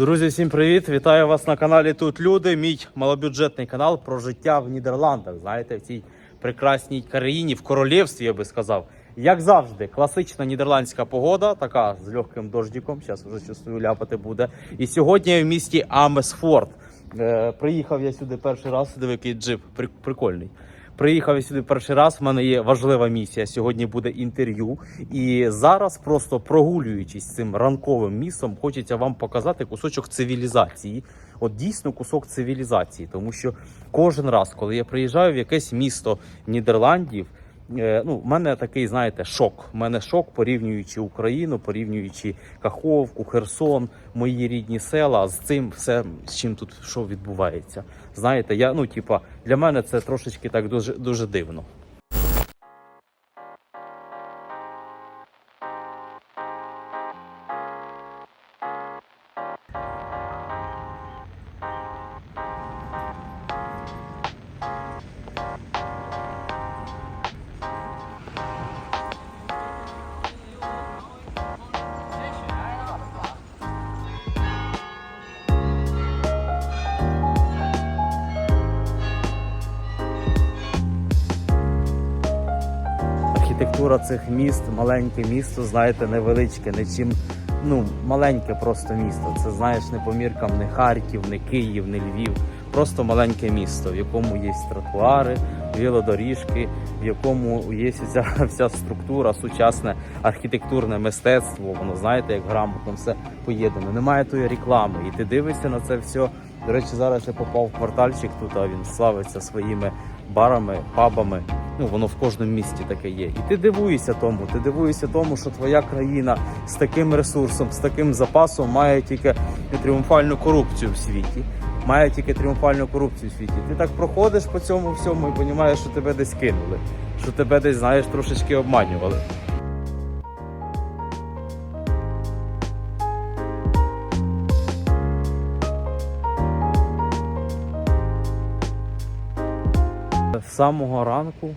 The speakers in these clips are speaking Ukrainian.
Друзі, всім привіт! Вітаю вас на каналі Тут Люди. Мій малобюджетний канал про життя в Нідерландах. Знаєте, в цій прекрасній країні, в королівстві, я би сказав. Як завжди, класична нідерландська погода, така з легким дождиком. Зараз вже чувствую, ляпати буде. І сьогодні я в місті Амесфорд. Е, приїхав я сюди перший раз. Диви, який джип при- прикольний. Приїхав сюди перший раз. У мене є важлива місія. Сьогодні буде інтерв'ю. І зараз, просто прогулюючись цим ранковим містом, хочеться вам показати кусочок цивілізації. От дійсно кусок цивілізації, тому що кожен раз, коли я приїжджаю в якесь місто Нідерландів. Е, Ну, в мене такий, знаєте, шок. У мене шок, порівнюючи Україну, порівнюючи Каховку, Херсон, мої рідні села з цим все, з чим тут що відбувається. Знаєте, я ну, типа, для мене це трошечки так дуже дуже дивно. Міст, маленьке місто, знаєте, невеличке, не чим. Ну, маленьке просто місто. Це знаєш не по міркам не Харків, не Київ, не Львів. Просто маленьке місто, в якому є тротуари, велодоріжки, в якому є вся, вся структура, сучасне архітектурне мистецтво. Воно знаєте, як грамотно все поєднано. Немає тої реклами, і ти дивишся на це все. До речі, зараз я попав в квартальчик тут, а він славиться своїми барами, пабами. Ну, воно в кожному місті таке є. І ти дивуєшся тому. Ти дивуєшся тому, що твоя країна з таким ресурсом, з таким запасом має тільки тріумфальну корупцію в світі. Має тільки тріумфальну корупцію в світі. Ти так проходиш по цьому всьому і розумієш, що тебе десь кинули, що тебе десь, знаєш, трошечки обманювали. Самого ранку,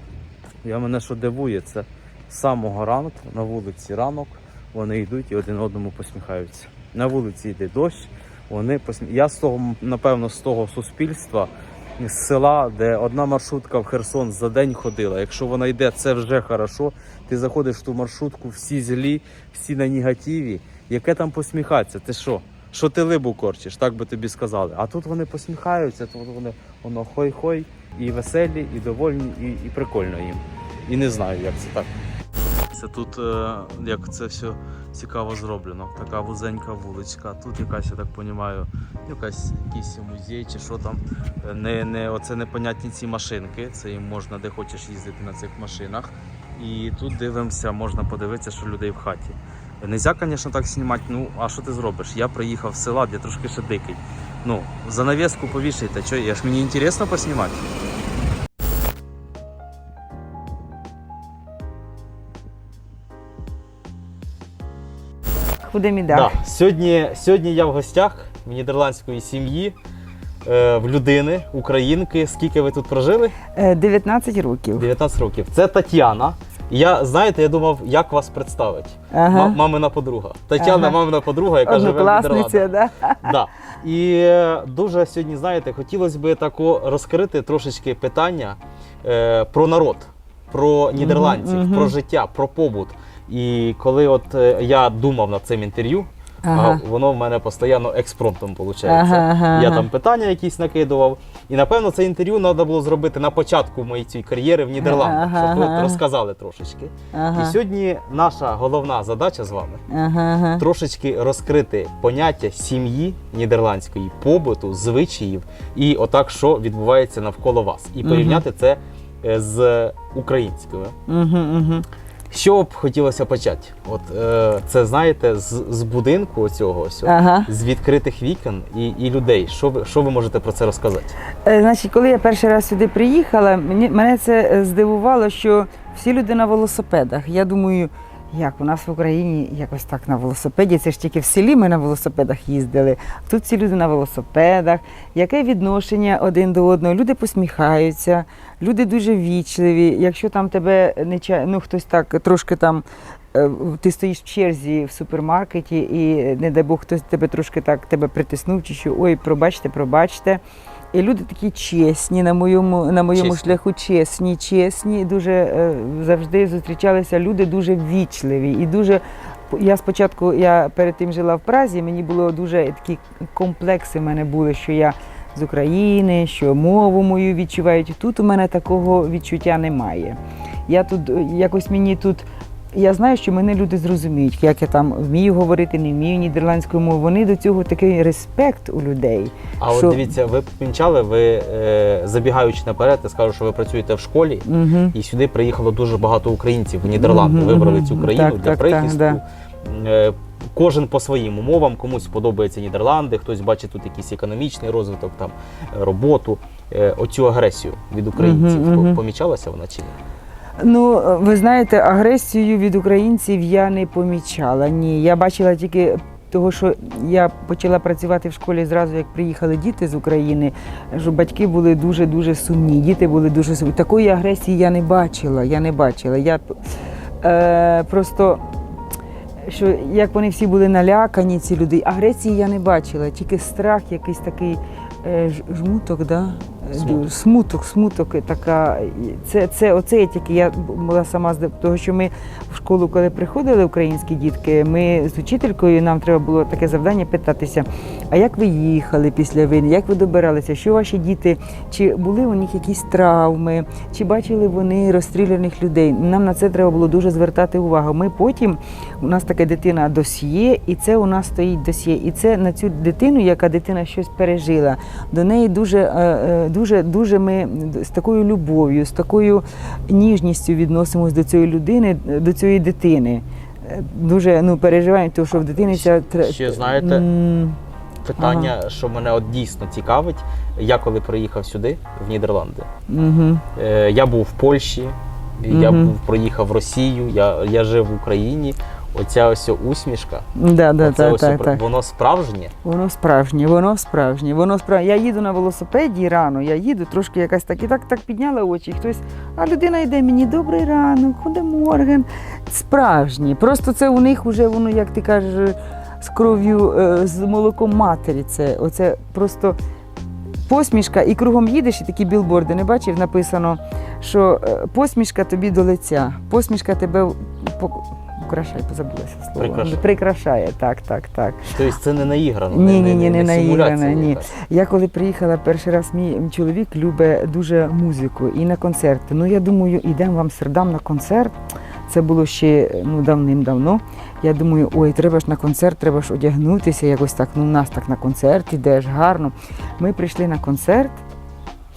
я мене що дивує, це з самого ранку на вулиці ранок вони йдуть і один одному посміхаються. На вулиці йде дощ, вони посмі... Я з того, напевно, з того суспільства, з села, де одна маршрутка в Херсон за день ходила. Якщо вона йде, це вже хорошо. Ти заходиш в ту маршрутку, всі злі, всі на негативі. Яке там посміхатися? Ти що? Що ти либу корчиш, так би тобі сказали. А тут вони посміхаються, тут вони воно хой-хой, і веселі, і довольні, і, і прикольно їм. І не знаю, як це так. Це тут е, як це все цікаво зроблено. Така вузенька вуличка. Тут якась, я так розумію, якась якийсь музей чи що там. Не, не, оце непонятні ці машинки. Це їм можна де хочеш їздити на цих машинах. І тут дивимося, можна подивитися, що людей в хаті. Нельзя, звісно, так знімати. Ну, а що ти зробиш? Я приїхав з села, де трошки ще дикий. Ну, занавеску повішайте, що я ж мені інтересно поснімати. Будемо і. Да. Сьогодні, сьогодні я в гостях в нідерландської сім'ї, е, в людини, українки. Скільки ви тут прожили? Е, 19 років. 19 років. Це Тетяна. Я, знаєте, я думав, як вас представити. Ага. Ма- Мамина подруга. Тетяна, Ага. мамина подруга, яка живе в Нідерландах. да? Да. І е, дуже сьогодні, знаєте, хотілося б тако розкрити трошечки питання е, про народ, про нідерландців, мгм. про життя, про побут. І коли от е, я думав над цим інтерв'ю, Ага. воно в мене постійно експромтом виходить. Ага, ага, Я ага. там питання якісь накидував. І напевно це інтерв'ю треба було зробити на початку моєї цієї кар'єри в Нідерландах, Ага, щоб ви ага. розказали трошечки. Ага. І сьогодні наша головна задача з вами Ага, трошечки розкрити поняття сім'ї нідерландської, побуту, звичаїв і отак, що відбувається навколо вас, і порівняти це е, з українською. Угу, угу. Що б хотілося почати? От е, це знаєте, з, з будинку цього Ага. з відкритих вікон і, і людей. Що ви що ви можете про це розказати? Е, Значить, коли я перший раз сюди приїхала, мені, мене це е, здивувало, що всі люди на велосипедах. Я думаю, як у нас в Україні якось так на велосипеді, це ж тільки в селі ми на велосипедах їздили. Тут всі люди на велосипедах. Яке відношення один до одного? Люди посміхаються, люди дуже вічливі. Якщо там тебе не ну, хтось так трошки там е, ти стоїш в черзі в супермаркеті, і не дай Бог хтось тебе трошки так тебе притиснув, чи що ой, пробачте, пробачте. І люди такі чесні на моєму, на моєму Чесні. шляху, чесні, чесні. Дуже е, завжди зустрічалися люди дуже ввічливі і дуже. Я спочатку, я перед тим жила в Празі, мені було дуже такі комплекси в мене були, що я з України, що мову мою відчувають. Тут у мене такого відчуття немає. Я тут якось мені тут. Я знаю, що мене люди зрозуміють, як я там вмію говорити, не вмію нідерландською мовою. Вони до цього такий респект у людей. А от дивіться, ви помічали, ви е, забігаючи наперед, я скажу, що ви працюєте в школі, Угу. і сюди приїхало дуже багато українців в Нідерланди. Мгм, Вибрали цю країну Так, для так, прихисту. так, Е, Кожен по своїм умовам, комусь подобається Нідерланди, хтось бачить тут якийсь економічний розвиток, там е, роботу. Оцю агресію від українців, то мгм. помічалася вона чи ні? Ну, ви знаєте, агресію від українців я не помічала. Ні, я бачила тільки того, що я почала працювати в школі зразу, як приїхали діти з України, що батьки були дуже дуже сумні. Діти були дуже сумні. Такої агресії я не бачила. Я не бачила. Я е, просто. Що як вони всі були налякані, ці люди, агресії я не бачила, тільки страх, якийсь такий е, жмуток, да? Смуток. смуток, смуток, така. Це, це оце я тільки я була сама з того, що ми в школу, коли приходили українські дітки, ми з учителькою нам треба було таке завдання питатися: а як ви їхали після війни? Як ви добиралися? Що ваші діти? Чи були у них якісь травми? Чи бачили вони розстріляних людей? Нам на це треба було дуже звертати увагу. Ми потім у нас така дитина досьє, і це у нас стоїть досьє. І це на цю дитину, яка дитина щось пережила. До неї дуже, е, е, дуже, дуже ми з такою любов'ю, з такою ніжністю відносимось до цієї людини, до цієї дитини. Дуже ну, переживаємо, тому що в дитини ця Ще знаєте, Питання, що мене от дійсно цікавить, я коли приїхав сюди, в Нідерланди, мгм. е, я був в Польщі, я був проїхав в Росію, я, я жив в Україні. Оця ось усмішка, Да, да, оце так, ось так, опра- так. воно справжнє. Воно справжнє, воно справжнє, воно справжнє. Я їду на велосипеді рано, я їду трошки якась так і так, так підняла очі. і Хтось, а людина йде мені добрий ранок, худе морген. Справжнє. Просто це у них вже воно, як ти кажеш, з кров'ю, е, з молоком матері. Це оце просто посмішка, і кругом їдеш, і такі білборди не бачив, написано, що е, посмішка тобі до лиця, посмішка тебе украшає, позабулася слово. Прикрашає. Прикрашає, так, так, так. Тобто це не наіграно, Ні, не, ні, ні, не симуляція наіграно, ні. Я коли приїхала перший раз, мій чоловік любить дуже музику і на концерти. Ну я думаю, йдемо в Амстердам на концерт. Це було ще ну, давним-давно. Я думаю, ой, треба ж на концерт, треба ж одягнутися, якось так. Ну, у нас так на концерт ідеш гарно. Ми прийшли на концерт.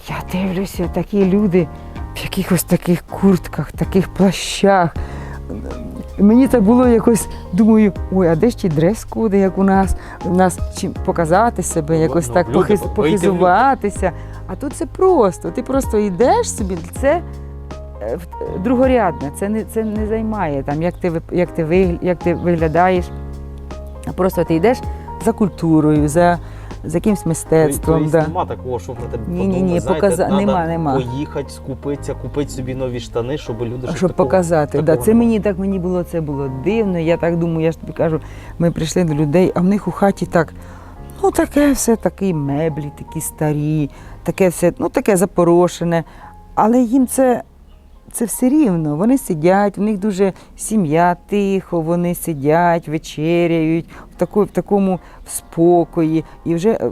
Я дивлюся, такі люди в якихось таких куртках, таких плащах. Мені це було якось, думаю, ой, а де ж ті дрес-коди, як у нас? У нас чим показати себе, Ну, якось ну, так люди, похиз, похизуватися. А тут це просто. Ти просто йдеш собі, це е, другорядне, це не, це не займає там, як ти, як, ти вигля- як ти виглядаєш. Просто ти йдеш за культурою, за, за якимсь мистецтвом. Тобто Да. нема такого, що про тебе Ні, ні, ні, показа- нема, нема. Поїхати, скупитися, купити собі нові штани, щоб люди Щоб такого- показати. Да, це нема. мені так мені було, це було дивно. Я так думаю, я ж тобі кажу, ми прийшли до людей, а в них у хаті так, ну таке все, такі меблі, такі старі, таке все, ну таке запорошене. Але їм це, це все рівно. Вони сидять, в них дуже сім'я тихо, вони сидять, вечеряють в, таку, в такому спокої. І вже е,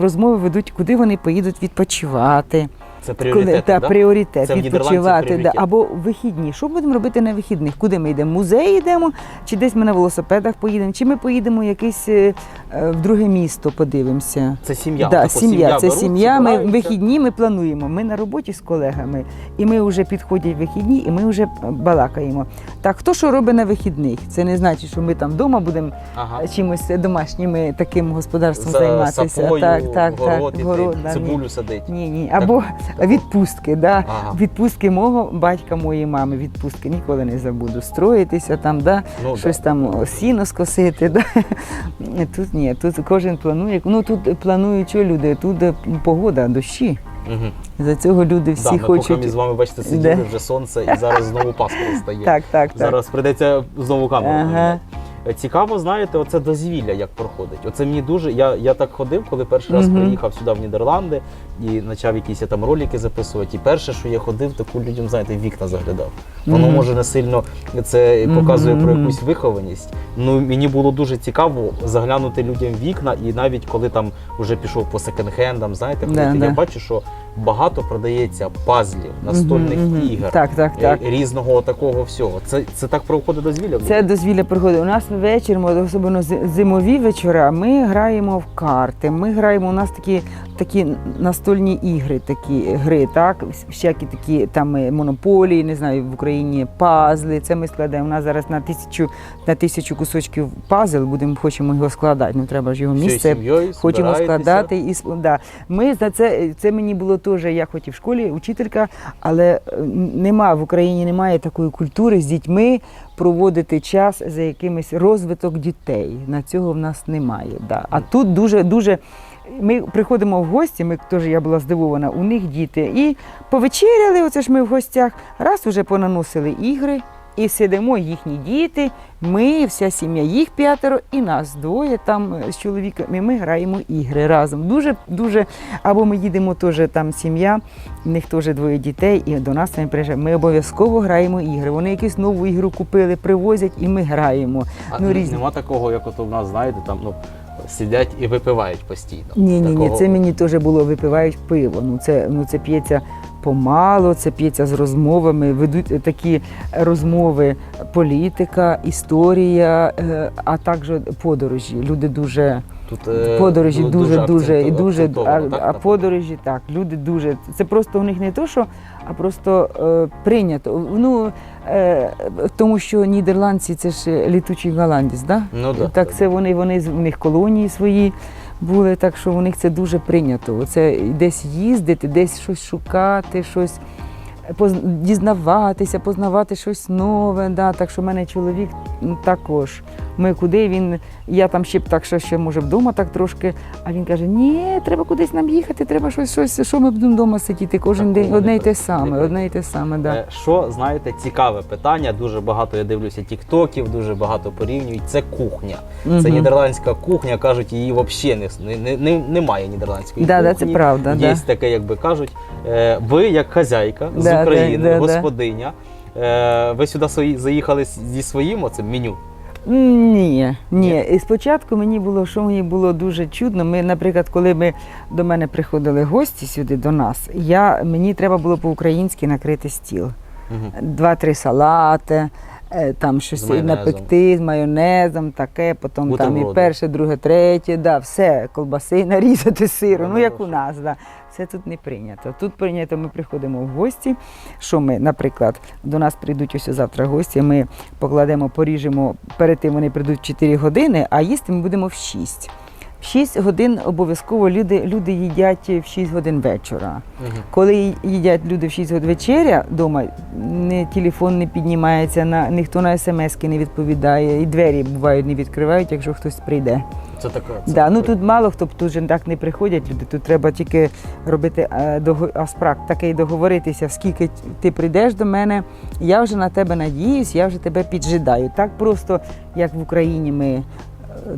розмови ведуть, куди вони поїдуть відпочивати. Це пріоритет, та, да? пріоритет, Це відпочивати. Да, або вихідні. Що будемо робити на вихідних? Куди ми йдемо? В музей йдемо, чи десь ми на велосипедах поїдемо, чи ми поїдемо якесь е, е, в друге місто, подивимося. Це сім'я. Да, Тако сім'я, це сім'я. Ми вихідні ми плануємо. Ми на роботі з колегами, і ми вже підходять вихідні, і ми вже балакаємо. Так, хто що робить на вихідних? Це не значить, що ми там вдома будемо Ага. чимось домашнім таким господарством За займатися. сапою, так, так, город, так, город, да, цибулю садить. Ні, ні. Або відпустки, да. Ага. Відпустки мого батька, моєї мами, відпустки ніколи не забуду. Строїтися там, да, Ну, щось да. там сіно скосити. Да. Тут ні, тут кожен планує. Ну тут планують що люди, тут е, погода, дощі. Мгм. За цього люди всі да, ми хочуть. поки ми з вами бачите, сиділи Де? вже сонце, і зараз знову паспорт стає. Так, так, так. Зараз прийдеться знову камеру. Ага. Цікаво, знаєте, оце дозвілля як проходить. Оце мені дуже. Я, я так ходив, коли перший раз Мгм. приїхав сюди в Нідерланди і почав якісь там ролики записувати. І перше, що я ходив, таку людям, знаєте, вікна заглядав. Воно Мгм. може не сильно це показує про якусь вихованість. Ну мені було дуже цікаво заглянути людям вікна, і навіть коли там вже пішов по секонд-хендам, знаєте, Да, ходити, я бачу, що багато продається пазлів, настольних Мгм, мгм. ігор. Так, так, е, так. Різного такого всього. Це, це так проходить дозвілля? Це дозвілля приходить. У нас вечір, особливо зимові вечора, ми граємо в карти. Ми граємо, у нас такі, такі настольні ігри, такі гри, так? Всякі такі там е, монополії, не знаю, в Україні пазли. Це ми складаємо. У нас зараз на тисячу, на тисячу кусочків пазл, будемо, хочемо його складати. Ну треба ж його місце Хочемо складати і да. Ми за це це мені було теж. Я хоч і в школі учителька, але е, нема в Україні немає такої культури з дітьми проводити час за якимось розвиток дітей. На цього в нас немає. Да. А тут дуже дуже. Ми приходимо в гості, ми теж я була здивована, у них діти. І повечеряли, оце ж ми в гостях, раз уже понаносили ігри, і сидимо їхні діти, ми, вся сім'я, їх п'ятеро, і нас двоє там е, з чоловіком. І ми граємо ігри разом. Дуже, дуже. Або ми їдемо теж там сім'я, в них теж двоє дітей, і до нас вони приїжджають. Ми обов'язково граємо ігри. Вони якусь нову ігру купили, привозять, і ми граємо. А ну, різні. Нема такого, як от у нас, знаєте, там ну, сидять і випивають постійно. Ні, ні, ні, це мені теж було випивають пиво. Ну це ну це п'ється помало, це п'ється з розмовами. Ведуть такі розмови політика, історія, е, а також подорожі. Люди дуже Тут, е, подорожі ну, дуже дуже і акценту- дуже а, так, а подорожі так. Люди дуже це просто у них не то, що а просто е, прийнято. Ну е, тому що нідерландці це ж літучий голландець, да? Ну, да, так це вони, вони з- них колонії свої були, так що у них це дуже прийнято. Оце десь їздити, десь щось шукати, щось дізнаватися, познавати щось нове. Да. Так що в мене чоловік також. Ми куди він, я там ще б так, що ще може вдома так трошки. А він каже: ні, треба кудись нам їхати, треба щось, щось, що ми будемо вдома сидіти кожен Такого день. Одне й те саме, одне й те саме, да. Е, Що знаєте, цікаве питання. Дуже багато я дивлюся тіктоків, дуже багато порівнюють. Це кухня. Це нідерландська кухня. кажуть, її взагалі не, не, не, немає нідерландської Да, да, кухні. це правда, Є да. таке, як би кажуть. Е, Ви, як хазяйка з Да, України, да, да, господиня. е, Ви сюди свої- заїхали з- зі своїм оцим меню. Ні, ні. І спочатку мені було, що мені було дуже чудно. Ми, наприклад, коли ми до мене приходили гості сюди до нас, я, мені треба було по-українськи накрити стіл. Мгм. Два-три салати, там щось напекти з майонезом, таке, потім там і перше, друге, третє, да, все, колбаси нарізати сиру, ну Ну, як у нас. Да. Це тут не прийнято. Тут прийнято, ми приходимо в гості. Що ми, наприклад, до нас прийдуть ось завтра гості, ми покладемо, поріжемо, перед тим вони прийдуть 4 години, а їсти ми будемо в 6. В 6 годин обов'язково люди, люди їдять в 6 годин вечора. Мгм. Коли їдять люди в 6 годин вечеря вдома, не, телефон не піднімається, на, ніхто на смс-ки не відповідає, і двері бувають не відкривають, якщо хтось прийде. Це таке. Це Да, ну тут мало хто тут же так не приходять люди. Тут треба тільки робити е, дого- а, справ, договоритися, скільки ти прийдеш до мене, я вже на тебе надіюсь, я вже тебе піджидаю. Так просто, як в Україні ми.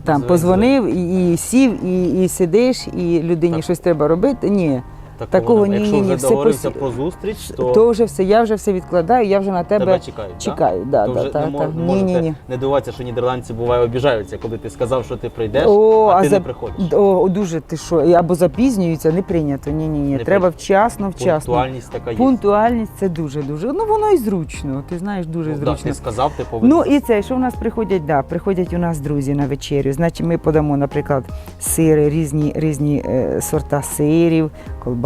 Там позвонив і, і сів, і, і сидиш, і людині Так. щось треба робити. Ні, такого нема. ні, Якщо ні, вже все договорився пос- про зустріч, то, то вже все, я вже все відкладаю, я вже на тебе, тебе чекають. да? чекаю. Да, То да, вже та, не та. мож- Ні, можете ні, не дивуватися, що нідерландці буває обіжаються, коли ти сказав, що ти прийдеш, О, а ти за- не приходиш. О, дуже ти що, і або запізнюються, не прийнято. Ні, ні, ні. Не Треба прийнято. вчасно, вчасно. Пунктуальність така є. Пунктуальність це дуже дуже. Ну воно і зручно. Ти знаєш, дуже Ну, да, зручно. ти сказав, ти повинен. Ну і це, що в нас приходять, да, приходять у нас друзі на вечерю. Значить, ми подамо, наприклад, сири, різні, різні е, сорта сирів,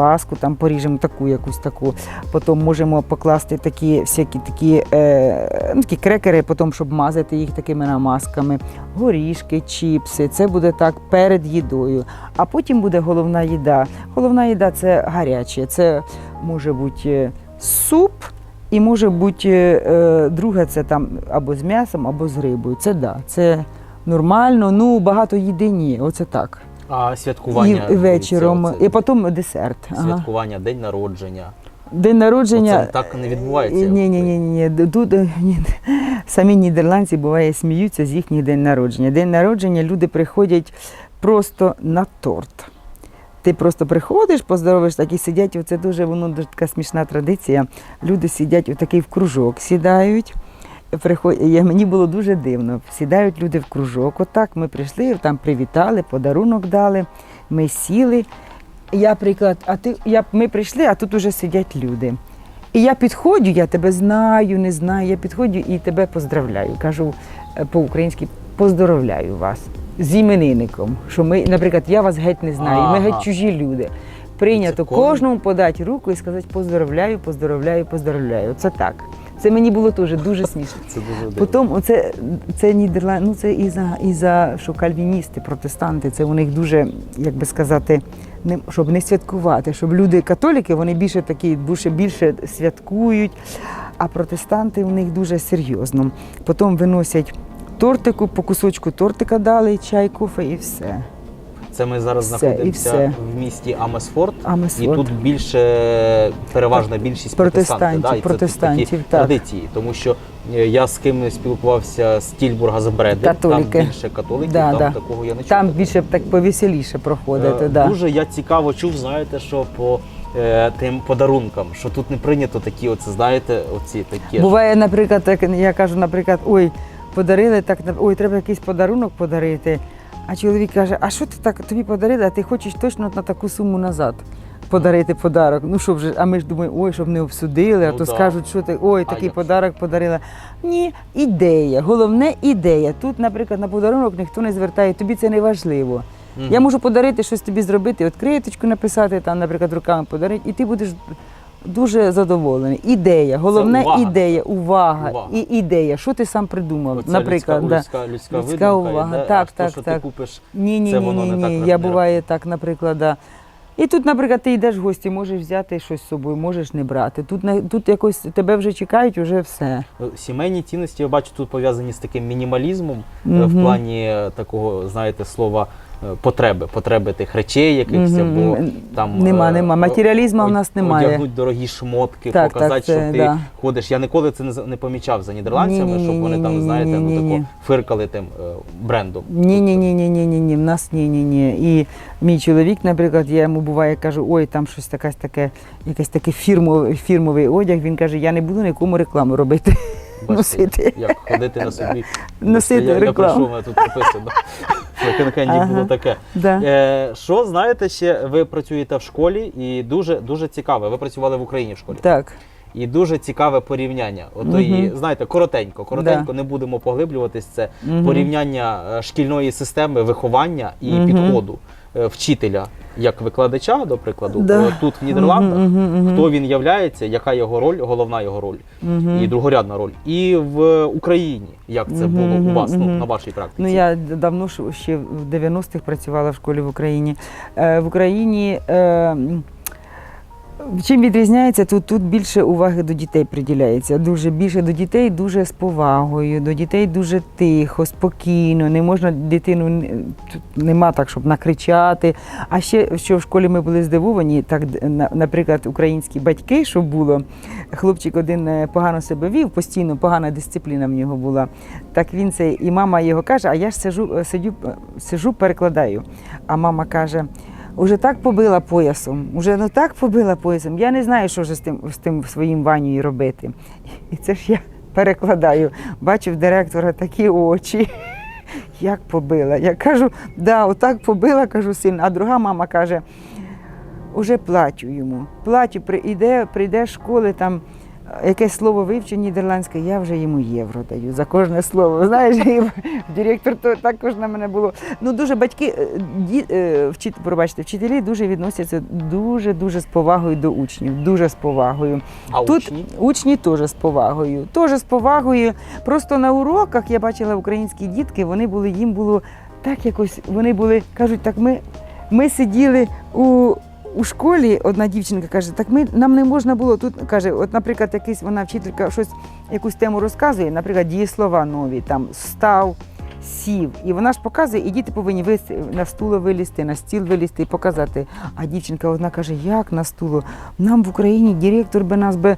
колбаску, там поріжемо таку, якусь таку. Потім можемо покласти такі всякі такі, е, ну, такі крекери, потім, щоб мазати їх такими намазками, горішки, чіпси. Це буде так перед їдою. А потім буде головна їда. Головна їда це гаряче. Це може бути е, суп. І може бути е, друге, це там або з м'ясом, або з рибою. Це да, це нормально. Ну багато їди ні. Оце так. А святкування і вечором, це- це і потім десерт. Ага. святкування, день народження. День народження. Оце так не відбувається. Ні, ні, ні, ні. Тут е, ні, самі нідерландці буває сміються з їхніх день народження. День народження люди приходять просто на торт. Ти просто приходиш, поздоровиш, так і сидять. Це дуже воно дуже така смішна традиція. Люди сидять отакий в кружок, сідають. Приход... я- Мені було дуже дивно. Сідають люди в кружок. Отак ми прийшли, там привітали, подарунок дали. Ми сіли. Я приклад, а ти я, ми прийшли, а тут уже сидять люди. І я підходжу, я тебе знаю, не знаю. Я підходжу і тебе поздравляю. Кажу е, по-українськи поздоровляю вас з іменинником. Що ми, наприклад, я вас геть не знаю, ми геть чужі люди. Прийнято кожному подати руку і сказати поздоровляю, поздоровляю, поздоровляю. Це так. Це мені було теж дуже смішно. Це дуже. Потім оце це Нідерланд, ну це і за і за що кальвіністи, протестанти, це у них дуже, як би сказати, не щоб не святкувати, щоб люди католіки, вони більше такі, більше більше святкують, а протестанти у них дуже серйозно. Потім виносять тортику, по кусочку тортика дали, чай, кофе і все. Це ми зараз Все, знаходимося в місті Амесфорт. А ми І тут більше переважна більшість Протестантів, да, і це протестантів, такі так. традиції. Тому що е, я з ким спілкувався з Тільбурга з Бреди, Католіки. там більше католиків, Да, там да. такого я не чув. Там більше так повеселіше проходити. Е, да. Дуже я цікаво чув, знаєте, що по е, тим подарункам, що тут не прийнято такі, оце знаєте, оці такі. Буває, наприклад, так я кажу, наприклад, ой, подарили так, ой, треба якийсь подарунок подарити. А чоловік каже, а що ти так тобі подарили, а ти хочеш точно на таку суму назад подарити подарок. Ну що вже, а ми ж думаємо, ой, щоб не обсудили, а Ну то да. скажуть, що ти ой, такий як подарок подарила. Ні, ідея. Головне ідея. Тут, наприклад, на подарунок ніхто не звертає, тобі це не важливо. Мгм. Я можу подарити щось тобі зробити, відкриточку написати, там, наприклад, руками подарити, і ти будеш дуже задоволений. Ідея, головне увага. ідея, увага, Увага. і ідея. Що ти сам придумав? Оце наприклад, людська, да. людська, людська, видумка увага. йде, Так, так, то, що так. ти купиш, Ні, ні, Це ні, воно ні, не так ні. не Я буває так, наприклад, да. І тут, наприклад, ти йдеш в гості, можеш взяти щось з собою, можеш не брати. Тут не- тут якось тебе вже чекають, вже все. Ну, Сімейні цінності, я бачу, тут пов'язані з таким мінімалізмом е, в плані е, такого, знаєте, слова е, потреби, потреби тих речей якихось, Мгм. або там Нема, е, нема. Матеріалізму в нас немає. Одягнуть дорогі шмотки, Так, показати, так, це, що ти да. ходиш. Я ніколи це не, за- не помічав за нідерландцями, Ні-ні-ні, щоб вони там, знаєте, ну ні-ні-ні. тако фиркали тим е, брендом. Ні, ні, ні, ні, ні, ні, ні. В нас ні, ні, ні. І мій чоловік, наприклад, я йому буває кажу, ой, там щось таке, таке, якийсь такий фірмовий, фірмовий одяг. Він каже, я не буду нікому рекламу робити. Носити. Як ходити на собі. Носити я, я рекламу. прийшов, мене тут написано. Ага. було таке. Да. Е, що знаєте, ще ви працюєте в школі, і дуже дуже цікаве. Ви працювали в Україні в школі. Так. І дуже цікаве порівняння. Ото і знаєте, коротенько, коротенько, Да. не будемо поглиблюватись. Це Мгм. порівняння е, шкільної системи виховання і Мгм. підходу вчителя як викладача, до прикладу, Да. е, тут в Нідерландах. Мгм, мгм. Хто він являється, яка його роль, головна його роль Мгм. і другорядна роль. І в Україні, як це було у вас, ну, на вашій практиці. Ну, я давно ще в 90-х працювала в школі в Україні. Е, в Україні е, чим відрізняється, тут, тут більше уваги до дітей приділяється. Дуже більше до дітей дуже з повагою, до дітей дуже тихо, спокійно. Не можна дитину нема так, щоб накричати. А ще що в школі ми були здивовані, так наприклад, українські батьки, що було, хлопчик один е, погано себе вів, постійно погана дисципліна в нього була. Так він це, і мама його каже, а я ж сижу, е, сидю, е, сижу, перекладаю. А мама каже. Уже так побила поясом, уже ну так побила поясом. Я не знаю, що ж з тим, з тим своїм Ванею робити. І це ж я перекладаю. Бачу директора такі очі. Як побила. Я кажу, да, отак побила, кажу сильно. А друга мама каже, уже плачу йому. Плачу, прийде, прийде школи, там якесь слово вивчить нідерландське, я вже йому євро даю за кожне слово. Знаєш, і директор то також на мене було. Ну дуже батьки, е, ді, е, вчит, пробачте, вчителі дуже відносяться дуже дуже з повагою до учнів, дуже з повагою. а Тут учні? учні теж з повагою. Теж з повагою. Просто на уроках я бачила українські дітки, вони були, їм було так якось, вони були, кажуть, так ми, ми сиділи у. У школі одна дівчинка каже, так ми нам не можна було тут. каже, от, наприклад, якийсь вона вчителька щось, якусь тему розказує, наприклад, дієслова нові, там став, сів. І вона ж показує, і діти повинні на стуло вилізти, на стіл вилізти і показати. А дівчинка одна каже, як на стуло? Нам в Україні директор би нас би е,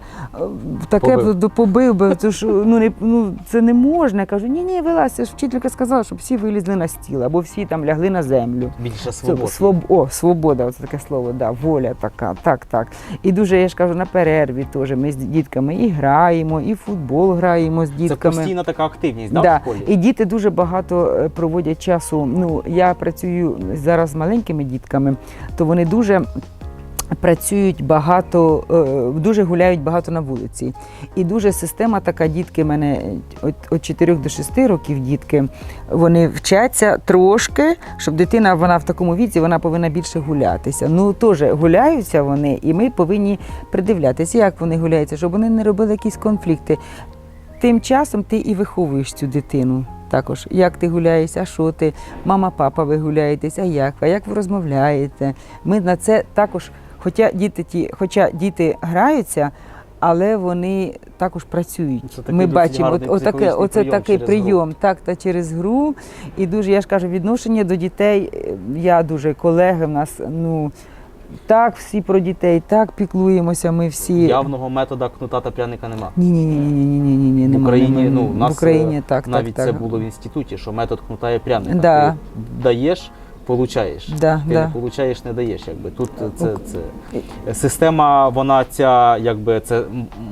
таке Побив. б побив би. Це ж ну не ну це не можна. Я кажу, ні, ні, вилазь, вчителька сказала, щоб всі вилізли на стіл, або всі там лягли на землю. Більше Це свободи. Своб... О, свобода, оце таке слово, да, воля така, так, так. І дуже, я ж кажу, на перерві теж ми з дітками і граємо, і в футбол граємо з Це дітками. постійна така активність, да, Да. в школі? І діти дуже багато е, проводять часу. Ну, я працюю зараз з маленькими дітками, то вони дуже. Працюють багато, е, дуже гуляють багато на вулиці. І дуже система така, дітки в мене від 4 до 6 років дітки, вони вчаться трошки, щоб дитина вона в такому віці вона повинна більше гулятися. Ну теж гуляються вони, і ми повинні придивлятися, як вони гуляються, щоб вони не робили якісь конфлікти. Тим часом ти і виховуєш цю дитину. Також як ти гуляєшся, а що ти, мама, папа, ви гуляєтесь, а як, а як ви розмовляєте? Ми на це також, хоча діти ті, хоча діти граються, але вони також працюють. Це Ми бачимо, от, отаке, оце прийом такий через гру. прийом, так та через гру. І дуже, я ж кажу, відношення до дітей. е, Я дуже колеги в нас, ну так, всі про дітей, так піклуємося. Ми всі. Явного метода кнута та пряника нема. Ні, ні, ні, ні, ні, ні, ні, ні, В Україні, ну, в нас в Україні е, так, навіть так, це так. було в інституті, що метод кнута і пряника. Да. Ти даєш, получаєш. Да, Ти да. не получаєш, не даєш. Якби тут це, це система, вона ця, якби це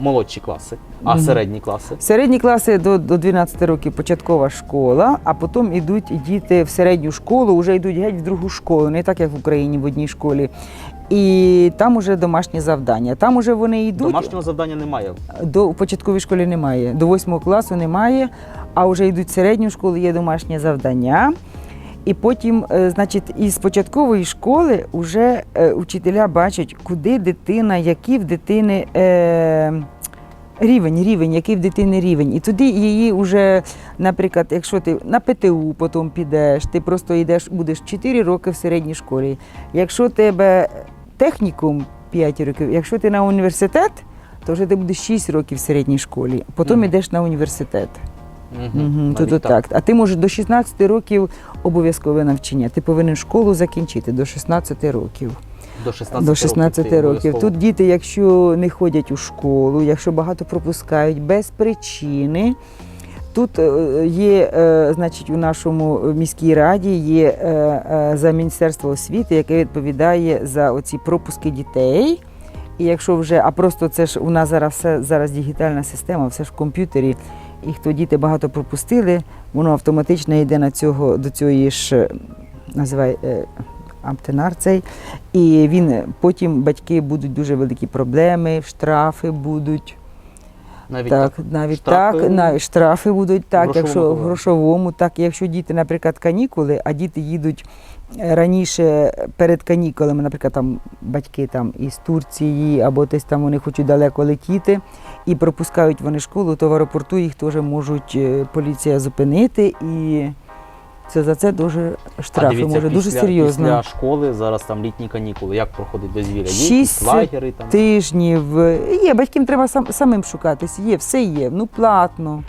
молодші класи, а середні класи. Середні класи до, до 12 років початкова школа, а потім йдуть діти в середню школу, вже йдуть геть в другу школу, не так як в Україні в одній школі. І там уже домашні завдання. Там уже вони йдуть. Домашнього завдання немає. До у початковій школі немає, до восьмого класу немає, а вже йдуть в середню школу, є домашнє завдання. І потім, е, значить, із початкової школи вже е, учителя бачать, куди дитина, який в дитини е, рівень, рівень, який в дитини рівень. І туди її вже, наприклад, якщо ти на ПТУ потім підеш, ти просто йдеш, будеш 4 роки в середній школі. Якщо тебе технікум 5 років, якщо ти на університет, то вже ти будеш 6 років в середній школі, потім йдеш на університет. Угу, то, то так. А ти можеш до 16 років обов'язкове навчання. Ти повинен школу закінчити до 16 років. До 16 До 16 ти років. Тут діти, якщо не ходять у школу, якщо багато пропускають без причини. Тут е, є, е, значить, у нашому міській раді є е, за Міністерство освіти, яке відповідає за оці пропуски дітей. І якщо вже, а просто це ж у нас зараз все зараз дігітальна система, все ж в комп'ютері. І хто діти багато пропустили, воно автоматично йде на цього до цієї ж е, називай е, амтенар цей. І він потім батьки будуть дуже великі проблеми, штрафи будуть. Навіть так, так. навіть Штрафи так, навіть штрафи будуть так, грошовому якщо в грошовому, так, якщо діти, наприклад, канікули, а діти їдуть е, раніше перед канікулами, наприклад, там батьки там із Турції або десь там вони хочуть далеко летіти і пропускають вони школу, то в аеропорту їх теж можуть е, поліція зупинити і це за це дуже штрафи а дивіться, може дуже серйозно. Після школи зараз там літні канікули. Як проходить дозвілля? Є Шість лагери там. тижнів. Є, батькам треба сам, самим шукатись. Є, все є. Ну, платно.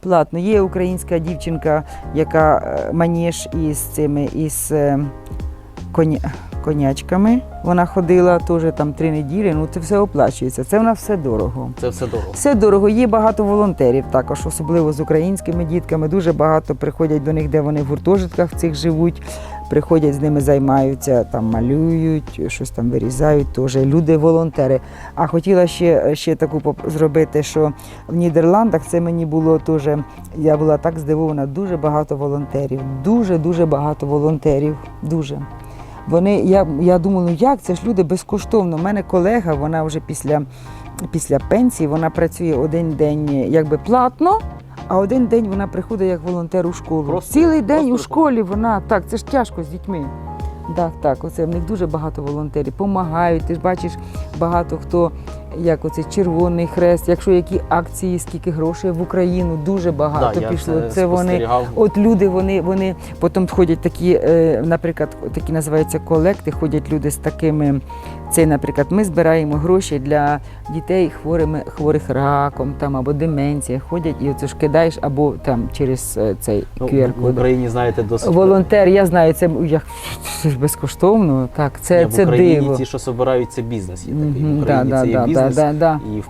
Платно. Є українська дівчинка, яка е, маніж із цими із е, коня, конячками. Вона ходила теж там три неділі. Ну, це все оплачується. Це в нас все дорого. Це все дорого. Все дорого. Є багато волонтерів також, особливо з українськими дітками. Дуже багато приходять до них, де вони в гуртожитках цих живуть. Приходять з ними, займаються, там малюють, щось там вирізають. Теж люди, волонтери. А хотіла ще, ще таку зробити, що в Нідерландах це мені було теж. Я була так здивована. Дуже багато волонтерів. Дуже дуже багато волонтерів. Дуже. Вони, я, я думала, ну як це ж люди безкоштовно. У мене колега, вона вже після, після пенсії, вона працює один день якби платно, а один день вона приходить як волонтер у школу. Просто- Цілий день просто у школі вона так, це ж тяжко з дітьми. Так, так, оце в них дуже багато волонтерів, Помагають. Ти ж бачиш, багато хто як оце Червоний Хрест, якщо які акції, скільки грошей в Україну, дуже багато Да, пішло. це Це вони. От люди, вони, вони потім ходять такі, е, наприклад, такі називаються колекти, ходять люди з такими. Це, наприклад, ми збираємо гроші для дітей хворими, хворих раком там, або деменція. Ходять і оце ж кидаєш, або там через е, цей Ну, в QR-код. Україні, знаєте, досить Волонтер, я знаю, це як безкоштовно. Так, це, Ні, це в Україні диво. ті, що собирають, це бізнес є такий. В Україні да, це є да, да, бізнес. Да, да. І, в-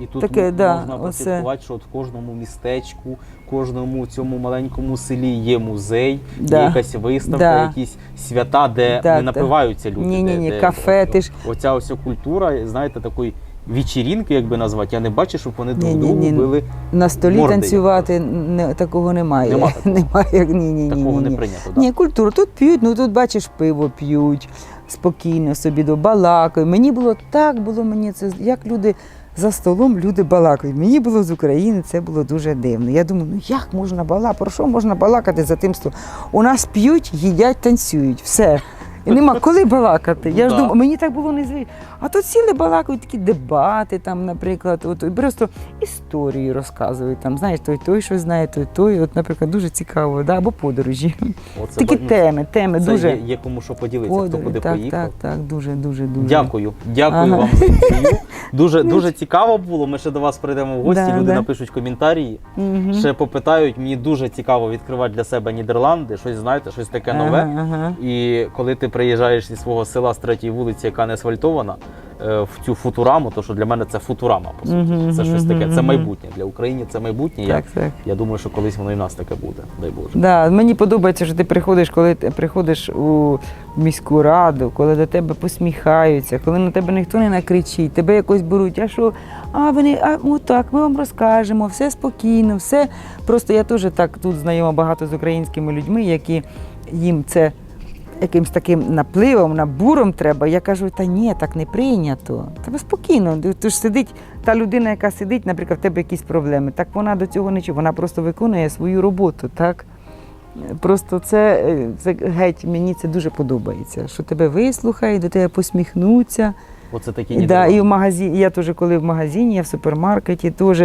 і тут Таке, да, можна оце. прослідкувати, що от в кожному містечку, кожному цьому маленькому селі є музей, Да. є якась виставка, Да. якісь свята, де Да, не да. напиваються люди. Ні-ні-ні, де, кафе, ти ж- Оця ось культура, знаєте, такої вечірінки, як би назвати, я не бачу, щоб вони друг другу Ні-ні-ні. били. На столі Морди танцювати не, такого немає. Нема такого. немає. Ні, ні, ні, Такого ні, не ні. прийнято. Да? Ні, культура. Тут п'ють, ну тут бачиш, пиво п'ють спокійно собі до балакають. Мені було так, було мені це як люди за столом люди балакають. Мені було з України, це було дуже дивно. Я думаю, ну як можна балакати? Про що можна балакати за тим столом? У нас п'ють, їдять, танцюють. Все. І нема коли балакати. Я ж думаю, мені так було не незвично. А тут сіли балакають такі дебати, там, наприклад, от, і просто історії розказують. Там, знаєш, той той щось знає, той той. От, наприклад, дуже цікаво, да? або подорожі. Оце Такі ну, теми, теми це дуже. є, є кому що поділитися, хто Подорожі, куди так, поїхав. так, так, дуже, дуже, дуже. Дякую, дякую Ага. вам за інтерв'ю. Дуже дуже цікаво було. Ми ще до вас прийдемо в гості. Да, люди да. напишуть коментарі, Мгм. ще попитають. Мені дуже цікаво відкривати для себе Нідерланди, щось знаєте, щось таке нове. Ага, ага. І коли ти приїжджаєш зі свого села з третьої вулиці, яка не асфальтована, е, в цю футураму, то що для мене це футурама, по суті. Мгм, Це щось таке. Це майбутнє для України. Це майбутнє. Я, Так, так. я думаю, що колись воно і в нас таке буде. Дай Боже. Да, мені подобається, що ти приходиш, коли ти приходиш у міську раду, коли до тебе посміхаються, коли на тебе ніхто не накричить, тебе якось беруть, а що, а вони, а ну так, ми вам розкажемо, все спокійно, все. Просто я теж так тут знайома багато з українськими людьми, які їм це якимсь таким напливом, набуром треба. Я кажу, та ні, так не прийнято. Тебе спокійно. Ти ж сидить, та людина, яка сидить, наприклад, в тебе якісь проблеми. Так вона до цього не чує, вона просто виконує свою роботу, так? Просто це, це геть, мені це дуже подобається. Що тебе вислухають, до тебе посміхнуться. Оце такі да, і в магазині, я теж коли в магазині, я в супермаркеті теж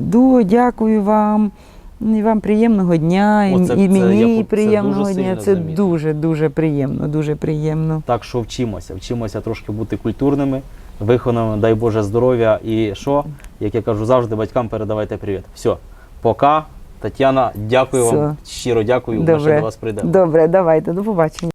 до, дякую вам. І вам приємного дня, і, Оце- і це я мені це приємного дуже дня. Це дуже дуже приємно, дуже приємно. Так що вчимося, вчимося трошки бути культурними, вихованими, дай Боже здоров'я. І що, як я кажу завжди, батькам передавайте привіт. Все, пока. Тетяна, дякую вам щиро дякую. Ми ще до вас прийдемо. Добре, давайте, до побачення.